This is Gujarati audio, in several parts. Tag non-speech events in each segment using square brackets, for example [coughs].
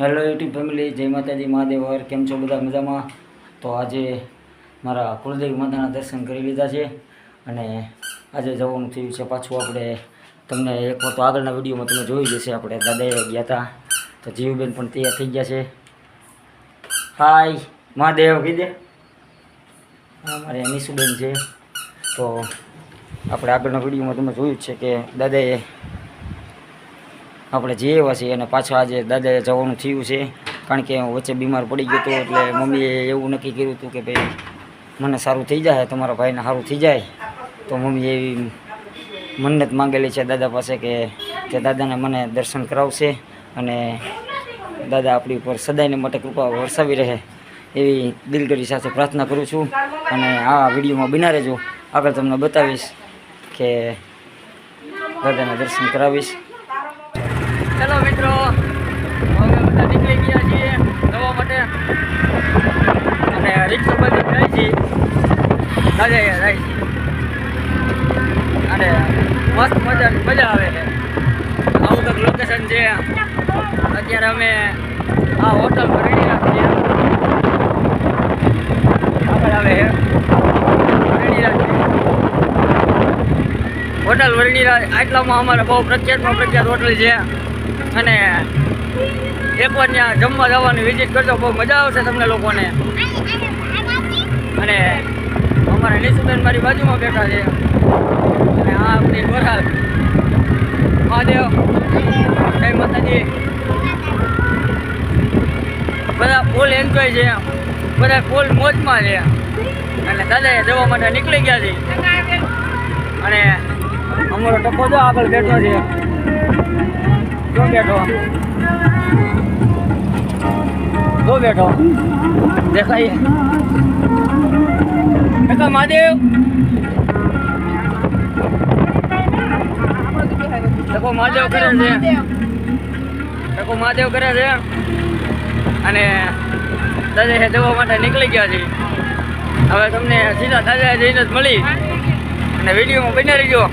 હેલો યુટ્યુબ ફેમિલી જય માતાજી, મહાદેવ, હર, કેમ છો બધા મજામાં? તો આજે મારા કુળદેવી માતાના દર્શન કરી લીધા છે અને આજે જવાનું થયું છે પાછું આપણે. તમને એક વાર તો આગળના વિડીયોમાં તમે જોઈ જશે, આપણે દાદાએ ગયા હતા. તો જીવબેન પણ તૈયાર થઈ ગયા છે. હાય મહાદેવ કીધે મારે નિશુબેન છે. તો આપણે આગળના વિડીયોમાં તમે જોયું છે કે દાદાએ આપણે જે એવા છીએ અને પાછા આજે દાદાએ જવાનું થયું છે. કારણ કે હું વચ્ચે બીમાર પડી ગયો હતો એટલે મમ્મીએ એવું નક્કી કર્યું હતું કે ભાઈ, મને સારું થઈ જાય, તમારા ભાઈને સારું થઈ જાય. તો મમ્મીએ એવી મન્નત માંગેલી છે દાદા પાસે કે તે દાદાને મને દર્શન કરાવશે અને દાદા આપણી ઉપર સદાયને માટે કૃપા વરસાવી રહે એવી દિલગરી સાથે પ્રાર્થના કરું છું. અને આ વિડીયોમાં બિના રહેજો આગળ તમને બતાવીશ કે દાદાના દર્શન કરાવીશ. ચલો મિત્રો, હવે બધા નીકળી ગયા છીએ જવા માટે. અને રિક્ષા બધી જાય છે. દાદા જાય અને મસ્ત મજા મજા આવે છે. આવું કંઈક લોકેશન છે. અત્યારે અમે આ હોટલમાં રેડી છીએ. આગળ આવે રેડીરા છે. હોટલ વર્ણીરા આટલામાં અમારે બહુ પ્રખ્યાતમાં પ્રખ્યાત હોટલ છે. અને એકવાર ત્યાં જમવા જવાની વિઝિટ કરજો, બહુ મજા આવશે તમને લોકોને. અને અમારા નિશુબેન મારી બાજુમાં બેઠા છે. અને આ આપણી વરાલ મહાદેવ, જય માતાજી. બધા ફૂલ એન્જોય છે બધા ફૂલ મોજમાં છે અને દાદાએ જવા માટે નીકળી ગયા છે. અને અમારો ટકો જો આગળ બેઠો છે. જો બેઠો. જો બેઠો. દેખાય. કાકા મહાદેવ. ટકો મહાદેવ કરે છે. ટકો મહાદેવ કરે છે. અને દાદા જવા માટે નીકળી ગયા છે. હવે તમને સીધા દાદા જઈને જ મળી. અને વિડીયોમાં બની ગયો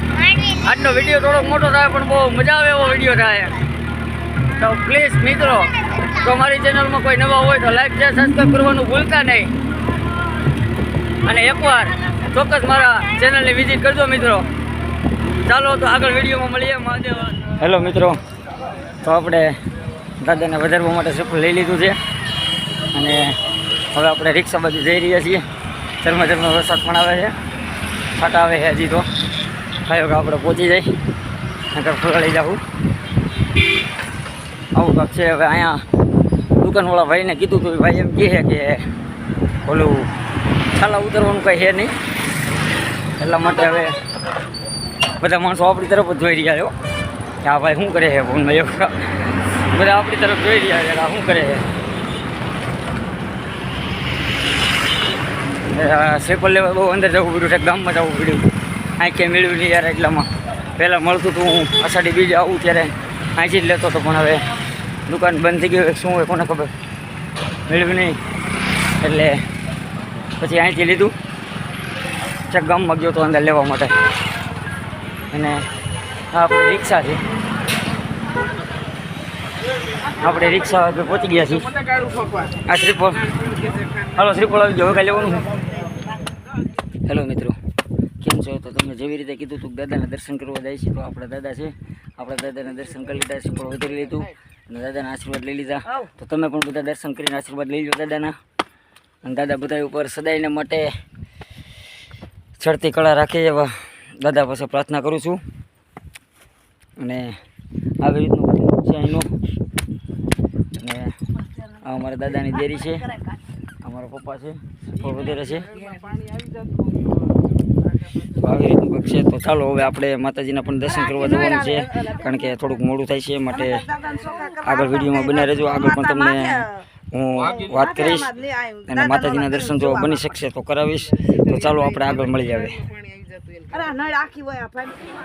આજનો વીડિયો થોડોક મોટો થાય, પણ બહુ મજા આવે એવો વીડિયો થાય. તો પ્લીઝ મિત્રો તો મારી ચેનલમાં કોઈ નવા હોય તો લાઈક શેર સબસ્ક્રાઈબ કરવાનું ભૂલતા નહીં. અને એકવાર ચોક્કસ મારા ચેનલને વિઝિટ કરજો મિત્રો. ચાલો તો આગળ વિડીયોમાં મળીએ, મહાદેવ. હેલો મિત્રો. તો આપણે દાદાને વધારવા માટે સફળ લઈ લીધું છે. અને હવે આપણે રિક્ષા બાજુ જઈ રહ્યા છીએ. ધર્મ ધર્મ વરસાદ પણ આવે છે. ફાટા આવે છે હજી તો. કયો આપણે પહોંચી જાય. નકર લઈ જાઉં. આવું કાંક છે. હવે અહીંયા દુકાનવાળા ભાઈને કીધું હતું ભાઈ, એમ કહે કે ઓલું છાલા ઉતરવાનું કંઈ છે નહીં. એટલા માટે હવે બધા માણસો આપણી તરફ જ જોઈ રહ્યા છો કે આ ભાઈ શું કરે છે ફોનમાં એવું બધા આપણી તરફ જોઈ રહ્યા છે શું કરે છે. સેપલ લેવા બહુ અંદર જવું પડ્યું છે, ગામમાં જવું પડ્યું. આંખે મેળવ્યું નહીં યાર એટલામાં. પહેલાં મળતું હતું હું, અષાઢી બીજ આવું ત્યારે. અહીંથી જ લેતો હતો પણ હવે દુકાન બંધ થઈ ગયું શું હોય કોને ખબર? મેળવ્યું નહીં. એટલે પછી અહીંથી લીધું. ચક ગામમાં ગયો તો અંદર લેવા માટે. અને આ આપણી રિક્ષા છે. આપણે રિક્ષા પહોંચી ગયા છીએ. આ શ્રીફળ હાલો શ્રીફળ આવી ગયો. કાંઈ લેવાનું હેલો મિત્રો, કેમ છો? તો તમે જેવી રીતે કીધું હતું દાદાના દર્શન કરવા જાય છે, તો આપણા દાદા છે. આપણા દાદાના દર્શન કરી લીધા શ્રીફળ વધારી લીધું. અને દાદાના આશીર્વાદ લઈ લીધા. તો તમે પણ બધા દર્શન કરીને આશીર્વાદ લઈ લો દાદાના. અને દાદા બધા ઉપર સદાયને માટે ચડતી કળા રાખે એવા દાદા પાસે પ્રાર્થના કરું છું. અને આવી રીતનું છે અહીંનું અને આ અમારા દાદાની દેરી છે. અમારા પપ્પા છે. ફળ વગેરે છે. આવી રીતનું કંઈક છે. તો ચાલો હવે આપણે માતાજીના પણ દર્શન કરવા જવાનું છે. કારણ કે થોડુંક મોડું થાય છે માટે આગળ વિડીયોમાં બના રહેજો. આગળ પણ તમને હું વાત કરીશ. અને માતાજીના દર્શન જો બની શકશે તો કરાવીશ. તો ચાલો આપણે આગળ મળી આવે.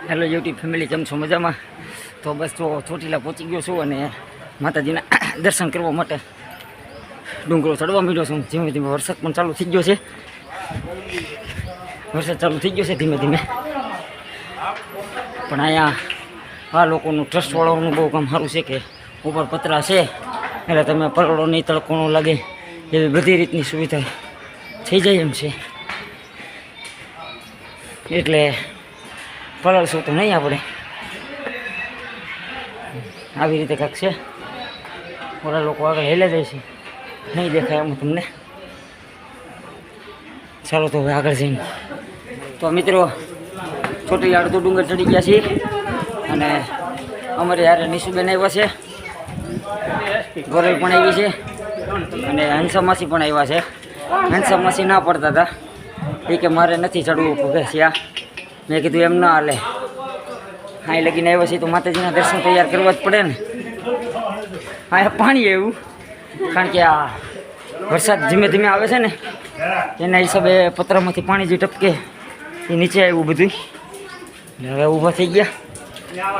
હેલો યુટ્યુબ ફેમિલી કેમ છો મજામાં? તો બસ તો ચોટીલા પહોંચી ગયો છું અને માતાજીના [coughs] દર્શન કરવા માટે ડુંગરો ચડવા માંડ્યો છું. ધીમે ધીમે વરસાદ પણ ચાલુ થઈ ગયો છે. વરસાદ ચાલુ થઈ ગયો છે ધીમે ધીમે. પણ અહીંયા આ લોકોનું ટ્રસ્ટવાળાઓનું બહુ કામ સારું છે કે ઉપર પતરા છે. એટલે તમે પલળો નહીં તડકો લાગે એવી બધી રીતની સુવિધા થઈ જાય એમ છે. એટલે પલળશું તો નહીં આપણે. આવી રીતે કાંક છે. ઓલા લોકો આગળ હેલે જાય છે. નહીં દેખાય એમ તમને. ચાલો તો હવે આગળ જઈને. તો મિત્રો, છોટી અડધો ડુંગર ચડી ગયા છીએ. અને અમારે યારે નિશુબેન આવ્યા છે. ગોરલ પણ આવી છે. અને હંસા માસી પણ આવ્યા છે. હંસા માસી ના પડતા હતા. એ કે મારે નથી ચડવું ભૂગે ત્યાં મેં કીધું એમ ના હાલે. હા લગીને આવ્યા છે તો માતાજીના દર્શન તૈયાર કરવા જ પડે ને. હા પાણી એવું કારણ કે આ વરસાદ ધીમે ધીમે આવે છે ને. એના હિસાબે પતરામાંથી પાણી જે ટપકે. એ નીચે આવ્યું બધું. હવે ઊભા થઈ ગયા.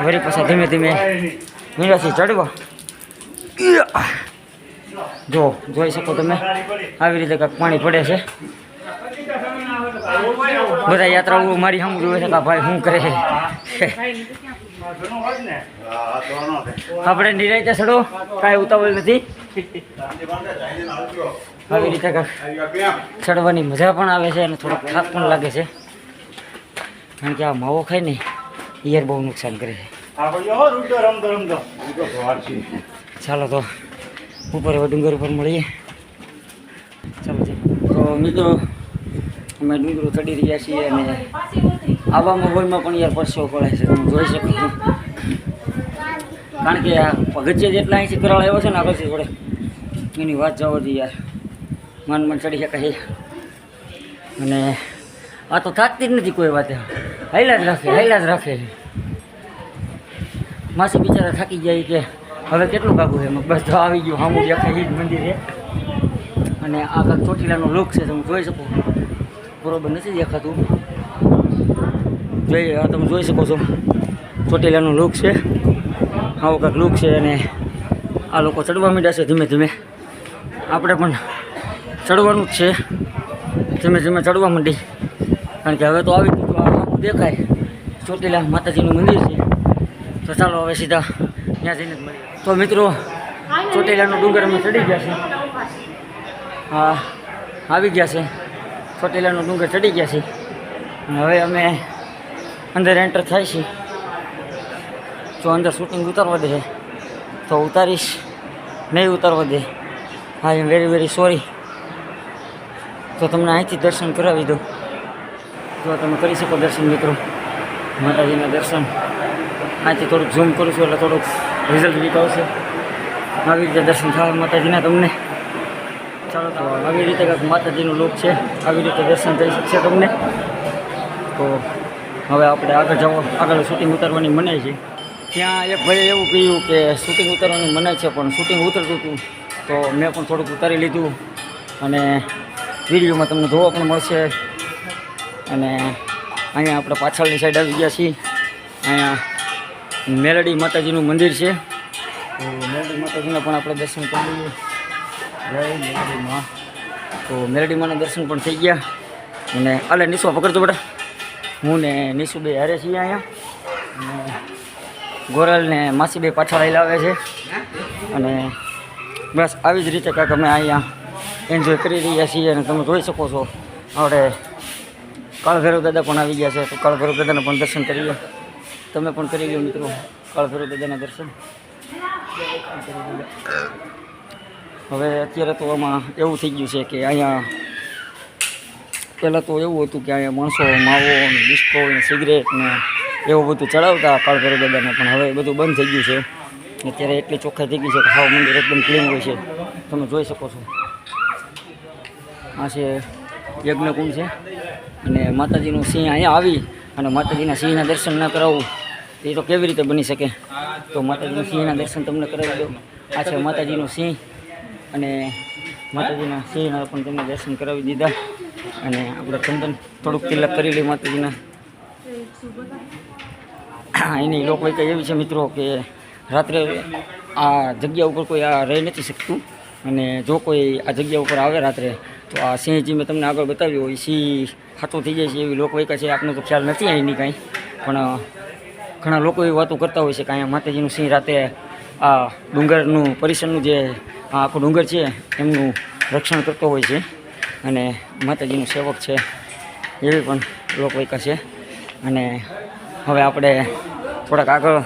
વળી પાછા ધીમે ધીમે મીરાથી ચડવા. જો, જોઈ શકો તમે, આવી રીતે કાંક પાણી પડે છે. બધા યાત્રાઓ મારી સામે જોવે છે કે ભાઈ શું કરે આપણે નિરાયતે ચડો, કાંઈ ઉતાવળ નથી. આવી રીતે કાંક ચડવાની મજા પણ આવે છે અને થોડોક થાક પણ લાગે છે. કારણ કે આ માવો ખાય ને ઈયર બહુ નુકસાન કરે છે. ચાલો તો ઉપર હવે ડુંગર ઉપર મળીએ. ચાલો ચાલો. તો મિત્રો અમે ડુંગરો ચડી રહ્યા છીએ અને આવા માહોલમાં પણ યાર પરસેવો પડે છે. તમે જોઈ શકો છો. કારણ કે આ પગથિયા જેટલા અહીંથી કરાળ આવ્યો છે ને આગળથી જોડે. એની વાત જવા દઈએ યાર. મન મન ચડી શકાય અને આ તો થાકતી જ નથી કોઈ વાતે હૈલા જ રાખે હૈલા જ રાખે. માસી બિચારા થાકી જાય કે, હવે કેટલું છે? એમાં. બસ તો આવી ગયું દેખાય એ જ મંદિર. છે અને આ ચોટીલાનો લોક છે, તમે જોઈ શકો. બરોબર નથી દેખાતું. જોઈ, આ તમે જોઈ શકો છો. ચોટીલાનો લુક છે. આવો કાંક લુક છે અને આ લોકો ચડવા માંડ્યા છે ધીમે ધીમે. આપણે પણ ચડવાનું જ છે. ધીમે ધીમે ચડવા માંડી. કારણ કે હવે તો આવી ગયું દેખાય. ચોટીલા માતાજીનું મંદિર છે. તો ચાલો હવે સીધા ત્યાં જઈને મળીએ. તો મિત્રો, ચોટીલાનો ડુંગર અમે ચડી ગયા છે. હા, આવી ગયા છે. ચોટીલાનો ડુંગર ચડી ગયા છે. હવે અમે અંદર એન્ટર થાય છે. જો અંદર શૂટિંગ ઉતારવા દે. તો ઉતારીશ. નહીં ઉતારવા દે. હા એમ વેરી વેરી સોરી તો તમને અહીંથી દર્શન કરાવી દઉં. જો તમે કરી શકો દર્શન મિત્રો, માતાજીના દર્શન. આથી થોડુંક ઝૂમ કરું છું એટલે થોડુંક રિઝલ્ટ વીક આવશે. આવી રીતે દર્શન થાય માતાજીના તમને. ચાલો તો આવી રીતે કંઈક માતાજીનું લોક છે, આવી રીતે દર્શન થઈ શકશે તમને. તો હવે આપણે આગળ જવા, આગળ શૂટિંગ ઉતારવાની મનાય છે. ત્યાં એક ભાઈએ એવું કહ્યું કે શૂટિંગ ઉતારવાની મનાય છે, પણ શૂટિંગ ઉતરતું હતું. તો મેં પણ થોડુંક ઉતારી લીધું. અને વિડીયોમાં તમને જોવા પણ મળશે. અને અહીંયા આપણે પાછળની સાઈડ આવી ગયા છીએ. અહીંયા મેલડી માતાજીનું મંદિર છે. તો મેલડી માતાજીના પણ આપણે દર્શન કરી લઈએ. જય મેલડી તો મેલડી માના દર્શન પણ થઈ ગયા. અને અલે નિશુ પકડજો બેટા. હું ને નિશુ બે હારે છીએ અહીંયા. અને ગોરલ ને માસી બે પાછળ લાવે છે. અને બસ આવી જ રીતે કાંઈક અમે અહીંયા એન્જોય કરી રહ્યા છીએ અને તમે જોઈ શકો છો. આપણે કાળભૈરવ દાદા પણ આવી ગયા છે, તો કાળભૈરવ દાદાના પણ દર્શન કરીએ તમે પણ કરી લો મિત્રો કાળભૈરવ દાદાના દર્શન. હવે અત્યારે તો આમાં એવું થઈ ગયું છે કે અહીંયા પહેલાં તો એવું હતું કે અહીંયા માણસો, માવો ને ડિસ્કો ને સિગરેટ ને એવું બધું ચડાવતા કાળભૈરવ દાદાને પણ હવે બધું બંધ થઈ ગયું છે. અત્યારે એટલી ચોખ્ખાઈ થઈ ગઈ છે કે હાવ મંદિર એકદમ ક્લીન હોય છે. તમે જોઈ શકો છો. આ છે યજ્ઞકુંડ છે. અને માતાજીનું સિંહ અહીંયા આવી અને માતાજીના સિંહના દર્શન ન કરાવવું એ તો કેવી રીતે બની શકે? તો માતાજીના સિંહના દર્શન તમને કરાવી દો આ છે માતાજીનું સિંહ અને માતાજીના સિંહના પણ તમને દર્શન કરાવી દીધા. અને આપણે ચંદન થોડુંક તિલક કરી લઈએ માતાજીના. એની લોકવાયકા એવી છે મિત્રો કે રાત્રે આ જગ્યા ઉપર કોઈ આ રહી નથી શકતું. અને જો કોઈ આ જગ્યા ઉપર આવે રાત્રે તો આ સિંહજી મેં તમને આગળ બતાવ્યું હોય, સિંહ ખાતો થઈ જાય છે એવી લોકવાયકા છે, આપનો તો ખ્યાલ નથી અહીંની કાંઈ. પણ ઘણા લોકો એવી વાતો કરતા હોય છે કે અહીંયા માતાજીનું સિંહ રાતે આ ડુંગરનું, પરિસરનું જે આખું ડુંગર છે, એમનું રક્ષણ કરતો હોય છે. અને માતાજીનું સેવક છે, એવી પણ લોકવાયકા છે. અને હવે આપણે થોડાક આગળ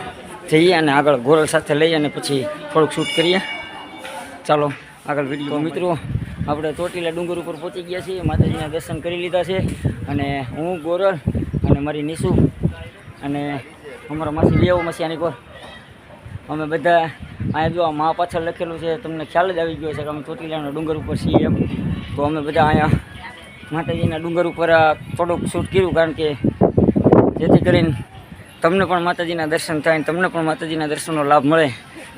જઈએ અને આગળ ગોરલ સાથે લઈ અને પછી થોડુંક શૂટ કરીએ. ચાલો, આગળ વીડિયો મિત્રો. આપણે ચોટીલા ડુંગર ઉપર પહોંચી ગયા છીએ. માતાજીના દર્શન કરી લીધા છે. અને હું ગોરલ અને મારી નીસુ અને અમારા માસી લેવો મસીયાની કોર અમે બધા અહીંયા જો મા પાછળ લખેલું છે, તમને ખ્યાલ જ આવી ગયો છે કે અમે ચોટીલાના ડુંગર ઉપર છીએ એમ. તો અમે બધા અહીંયા માતાજીના ડુંગર ઉપર થોડુંક શૂટ કર્યું કારણ કે જેથી કરીને તમને પણ માતાજીના દર્શન થાય ને તમને પણ માતાજીના દર્શનનો લાભ મળે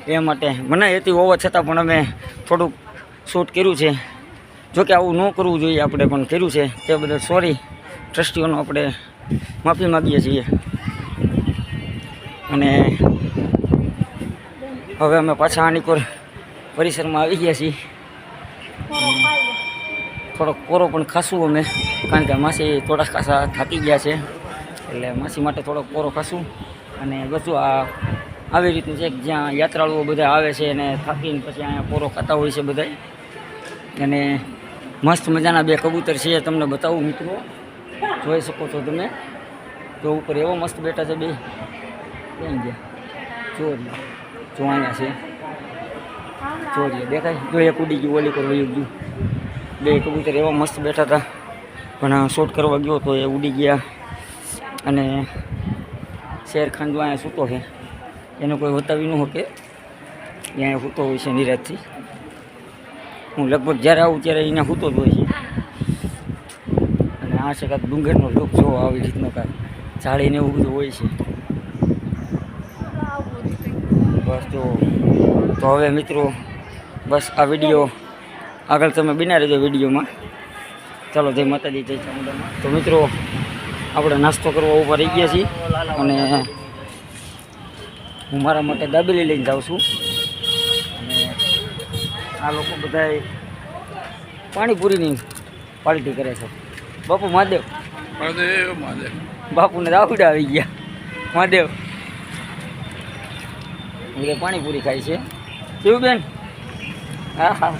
એ માટે મનાઈ હતી હોવા છતાં પણ અમે થોડુંક શૂટ કર્યું છે. જોકે આવું ન કરવું જોઈએ આપણે, પણ કર્યું છે. તે બદલ સોરી ટ્રસ્ટીઓનો આપણે માફી માગીએ છીએ. અને હવે અમે પાછા આનીકોર પર પરિસરમાં આવી ગયા છીએ. થોડોક કોરો પણ ખાશું અમે, કારણ કે માસી થોડાક ખાસા થાકી ગયા છે. એટલે માસી માટે થોડોક કોરો ખાશું. અને બધું આ આવી રીતનું છે જ્યાં યાત્રાળુઓ બધા આવે છે અને થાકીને પછી અહીંયા કોરો ખાતા હોય છે બધા અને મસ્ત મજાના બે કબૂતર છે, તમને બતાવું મિત્રો. જોઈ શકો છો તમે. તો ઉપર એવો મસ્ત બેઠા છે બે. ક્યાં ગયા? ચોરી જો અહીંયા છે. ચોરી દેખાય? જો એક ઉડી ગયું, ઓલી પર વયું ગયું. બે કબૂતર એવા મસ્ત બેઠા હતા. પણ શૂટ કરવા ગયો તો એ ઉડી ગયા. અને શેર ખાન જો અહીંયા સૂતો છે. એનું કોઈ વતાવી ન હોય કે અહીંયા સૂતો હોય છે નિરાજથી હું લગભગ જ્યારે આવું ત્યારે અહીંયા સૂતો જ હોય છે. અને આ છે કાંઈક ડુંગરનો લુક જોવો આવી રીતનો કાંઈક ઝાડીને એવું બધું હોય છે. બસ જો, તો હવે મિત્રો, બસ આ વીડિયો આગળ તમે બિના રહેજો વિડીયોમાં. ચાલો, જય માતાજી, જય ચામુંડામાં. તો મિત્રો, આપણે નાસ્તો કરવા ઉપર રહી ગયા છીએ અને હું મારા માટે દાબેલી લઈને જાઉં છું. આ લોકો બધાય પાણીપુરીની પાર્ટી કરે છે. બાપુ મહાદેવ. મહાદેવ બાપુને રાવડા આવી ગયા. મહાદેવ. એટલે પાણીપુરી ખાય છે. કેવું બેન. હા હા.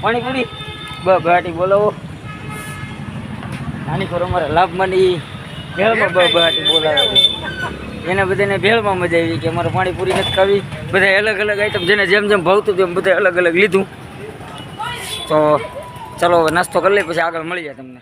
પાણીપુરી. બ બહાટી બોલાવો. આની પર અમારે લાભમાંની ભેળમાં બ બહાટી બોલાવે. એને બધાને ભેળમાં મજા આવી કે અમારે પાણીપુરી નથી ખાવી. બધા અલગ અલગ આઈટમ જેને જેમ જેમ ભાવતું તેમ બધા અલગ અલગ લીધું. તો ચાલો નાસ્તો કરી લઈએ, પછી આગળ મળી જાય તમને.